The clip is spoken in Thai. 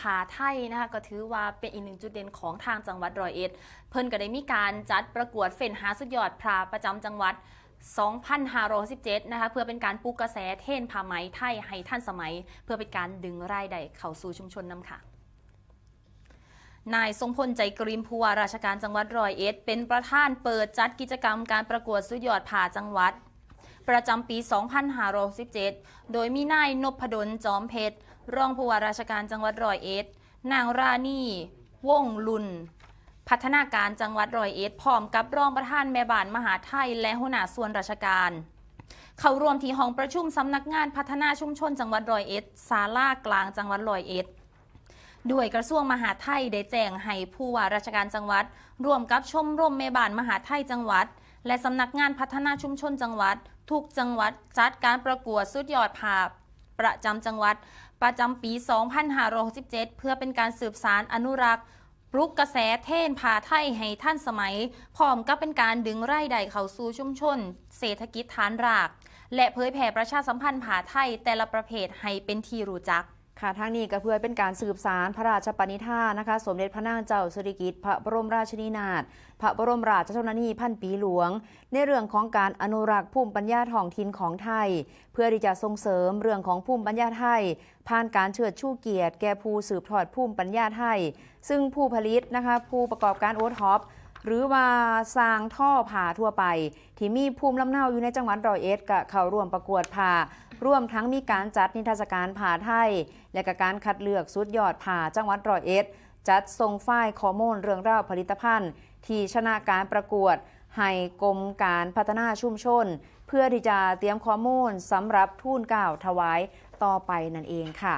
ผาไทยนะคะก็ถือว่าเป็นอีกหนึ่งจุดเด่นของทางจังหวัดร้อยเอ็ด เพิ่นก็ได้มีการจัดประกวดเฟ้นหาสุดยอดพระประจำจังหวัด2517นะคะเพื่อเป็นการปลุกกระแสเท่นผ้าไหมไทยให้ท่านสมัย เพื่อเป็นการดึงรายได้เข้าสู่ชุมชนนำค่ะนายทรงพลใจกริมผู้ว่าราชการจังหวัดร้อยเอ็ด เป็นประธานเปิดจัดกิจกรรมการประกวดสุดยอดผ่าจังหวัด ประจำปี 2517 โดยมีนายนพดลจอมเพชร รองผู้ว่าราชการจังหวัดร้อยเอ็ด นางราณีวงลุน พัฒนาการจังหวัดร้อยเอ็ดพร้อมกับรองประธานแม่บ้านมหาไทยและหัวหน้าส่วนราชการ เข้าร่วมที่ห้องประชุมสำนักงานพัฒนาชุมชนจังหวัดร้อยเอ็ดศาลากลางจังหวัดร้อยเอ็ดด้วยกระทรวงมหาไทยได้แจ้งให้ผู้ว่าราชการจังหวัด ร่วมกับชมรมแม่บ้านมหาไทยจังหวัด และสำนักงานพัฒนาชุมชนจังหวัด ทุกจังหวัดจัดการประกวดสุดยอดภาพ ประจำจังหวัด ประจำปี 2567 เพื่อเป็นการสืบสารอนุรักษ์ปลุกกระแสเท่นผาไทยให้ท่านสมัย พร้อมกับเป็นการดึงไรายได้เข้าสู่ชุมชน เศรษฐกิจฐานราก และเผยแผ่ประชาสัมพันธ์ผาไทยแต่ละประเภทให้เป็นที่รู้จัก ค่ะทางนี้ก็เพื่อเป็นการสืบสารพระราชปณิธานนะคะ สมเด็จพระนางเจ้าสิริกิติ์พระบรมราชินีนาถพระบรมราชชนนีพันปีหลวง ในเรื่องของการอนุรักษ์ภูมิปัญญาท้องถิ่นของไทย เพื่อที่จะส่งเสริมเรื่องของภูมิปัญญาไทย ผ่านการเชิดชูเกียรติ แก่ผู้สืบทอดภูมิปัญญาไทย ซึ่งผู้ผลิตนะคะผู้ประกอบการโอท็อป หรือว่าสร้างท่อผ่าทั่วไป ที่มีภูมิลำเนาอยู่ในจังหวัดร้อยเอ็ดก็เข้าร่วมประกวดผ่าร่วมทั้งมีการจัดนิทรรศการผ่าไทย และกการคัดเลือกสุดยอดผ่าจังหวัดร้อยเอ็ดจัดส่งฝ้ายข้อมูลเรื่องราวผลิตภัณฑ์ ที่ชนะการประกวด ให้กรมการพัฒนาชุมชน เพื่อที่จะเตรียมข้อมูลสำหรับทูนก่าวถวายต่อไปนั่นเองค่ะ